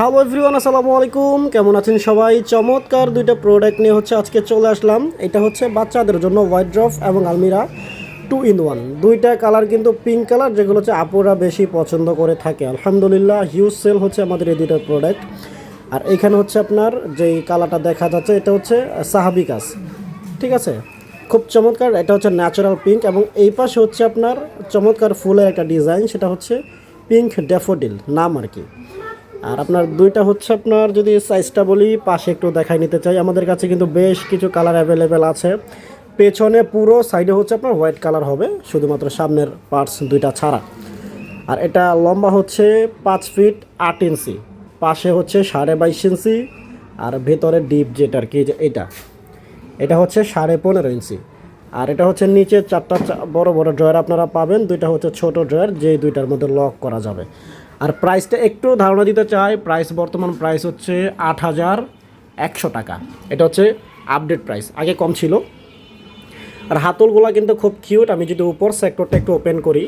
Hello everyone আসসালামু আলাইকুম। কেমন আছেন সবাই? চমৎকার দুইটা প্রোডাক্ট নিয়ে হচ্ছে আজকে চলে আসলাম। এটা হচ্ছে বাচ্চাদের জন্য হোয়াইট ড্রপ এবং আলমিরা টু ইন ওয়ান দুইটা কালার কিন্তু পিঙ্ক কালার যেগুলো হচ্ছে আপুরা বেশি পছন্দ করে থাকে। আলহামদুলিল্লাহ হিউজ সেল হচ্ছে আমাদের এই দুইটা প্রোডাক্ট আর এখানে হচ্ছে আপনার যেই কালারটা দেখা যাচ্ছে, এটা হচ্ছে সাহাবি কাজ ঠিক আছে? খুব চমৎকার। এটা হচ্ছে ন্যাচারাল পিঙ্ক এবং এই পাশে হচ্ছে আপনার চমৎকার ফুলের একটা ডিজাইন সেটা হচ্ছে পিঙ্ক ড্যাফোডিল নাম আর কি। আর আপনার দুইটা হচ্ছে আপনার যদি সাইজটা বলি, পাশে একটু দেখাই নিতে চাই। আমাদের কাছে কিন্তু বেশ কিছু কালার অ্যাভেলেবেল আছে। পেছনে পুরো সাইডে হচ্ছে আপনার হোয়াইট কালার হবে, শুধুমাত্র সামনের পার্টস দুইটা ছাড়া। আর এটা লম্বা হচ্ছে পাঁচ ফিট আট ইঞ্চি পাশে হচ্ছে সাড়ে বাইশ ইঞ্চি আর ভেতরে ডিপ যেটা আর কি এটা। এটা হচ্ছে সাড়ে পনেরো ইঞ্চি আর এটা হচ্ছে নিচে চারটা বড় বড় ড্রয়ার আপনারা পাবেন। দুইটা হচ্ছে ছোট ড্রয়ার যে দুইটার মধ্যে লক করা যাবে। আর প্রাইসটা একটু ধারণা দিতে চাই প্রাইস বর্তমান প্রাইস হচ্ছে আট হাজার একশো টাকা। এটা হচ্ছে আপডেট প্রাইস আগে কম ছিল। আর হাতলগুলা কিন্তু খুব কিউট আমি যদি উপর সেক্টরটা একটু ওপেন করি,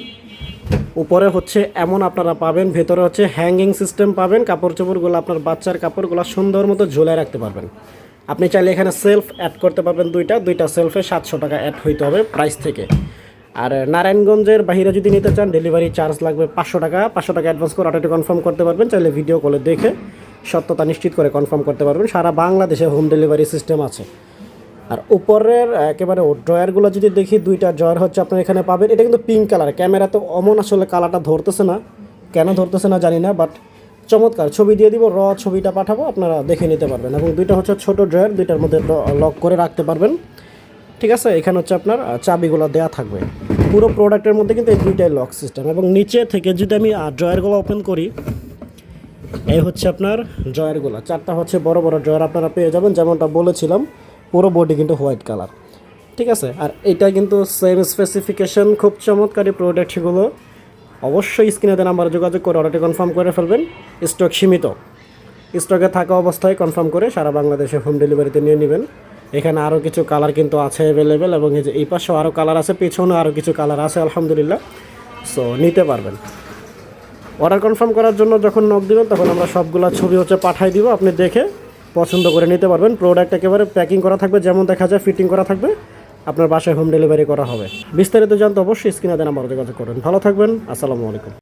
উপরে হচ্ছে এমন আপনারা পাবেন, ভেতরে হচ্ছে হ্যাঙ্গিং সিস্টেম পাবেন কাপড় চোপড়গুলো আপনার বাচ্চার কাপড়গুলো সুন্দর মতো ঝুলে রাখতে পারবেন। আপনি চাইলে এখানে সেলফ অ্যাড করতে পারবেন দুইটা দুইটা সেলফে সাতশো টাকা অ্যাড হইতে হবে প্রাইস থেকে। আর নারায়ণগঞ্জের বাইরে যদি নিতে চান ডেলিভারি চার্জ লাগবে পাঁচশো টাকা। পাঁচশো টাকা অ্যাডভান্স করে অর্ডারটি কনফার্ম করতে পারবেন। চাইলে ভিডিও কলে দেখে সত্যতা নিশ্চিত করে কনফার্ম করতে পারবেন। সারা বাংলাদেশে হোম ডেলিভারি সিস্টেম আছে। আর উপরের, একেবারে ড্রয়ারগুলো যদি দেখি, দুইটা ড্রয়ার হচ্ছে আপনার এখানে পাবেন। এটা কিন্তু পিঙ্ক কালার ক্যামেরা তো অমন আসলে কালারটা ধরতেছে না। কেন ধরতেছে না জানি না বাট চমৎকার। ছবি দিয়ে দিব র ছবিটা পাঠাবো, আপনারা দেখে নিতে পারবেন। এবং দুইটা হচ্ছে ছোট ড্রয়ার দুইটার মধ্যে লক করে রাখতে পারবেন। ঠিক আছে? এখানে হচ্ছে আপনার চাবিগুলো দেওয়া থাকবে। পুরো প্রোডাক্টের মধ্যে কিন্তু এই দুইটাই লক সিস্টেম এবং নিচে থেকে যদি আমি ড্রয়ারগুলো ওপেন করি, এই হচ্ছে আপনার ড্রয়ারগুলো। চারটা হচ্ছে বড় বড় ড্রয়ার আপনারা পেয়ে যাবেন, যেমনটা বলেছিলাম, পুরো বডি কিন্তু হোয়াইট কালার ঠিক আছে? আর এটা কিন্তু সেম স্পেসিফিকেশন খুব চমৎকারী প্রোডাক্টগুলো অবশ্যই স্ক্রিনে দেন নাম্বারে যোগাযোগ করে অর্ডারটি কনফার্ম করে ফেলবেন। স্টক সীমিত। স্টকে থাকা অবস্থায় কনফার্ম করে সারা বাংলাদেশে হোম ডেলিভারিতে নিয়ে নেবেন। এখানে আরও কিছু কালার কিন্তু আছে অ্যাভেলেবেল এবং এই যে এই পাশেও আরও কালার আছে, পেছনেও আরও কিছু কালার আছে, আলহামদুলিল্লাহ। সো নিতে পারবেন। অর্ডার কনফার্ম করার জন্য যখন নক দিবেন, তখন আমরা সবগুলা ছবি হচ্ছে পাঠাই দিব। আপনি দেখে পছন্দ করে নিতে পারবেন। প্রোডাক্ট একেবারে প্যাকিং করা থাকবে, যেমন দেখা যায় ফিটিং করা থাকবে। আপনার বাসায় হোম ডেলিভারি করা হবে। বিস্তারিত জানতে অবশ্যই স্ক্রিনে দেন আমার যোগাযোগ করবেন ভালো থাকবেন। আসসালামু আলাইকুম।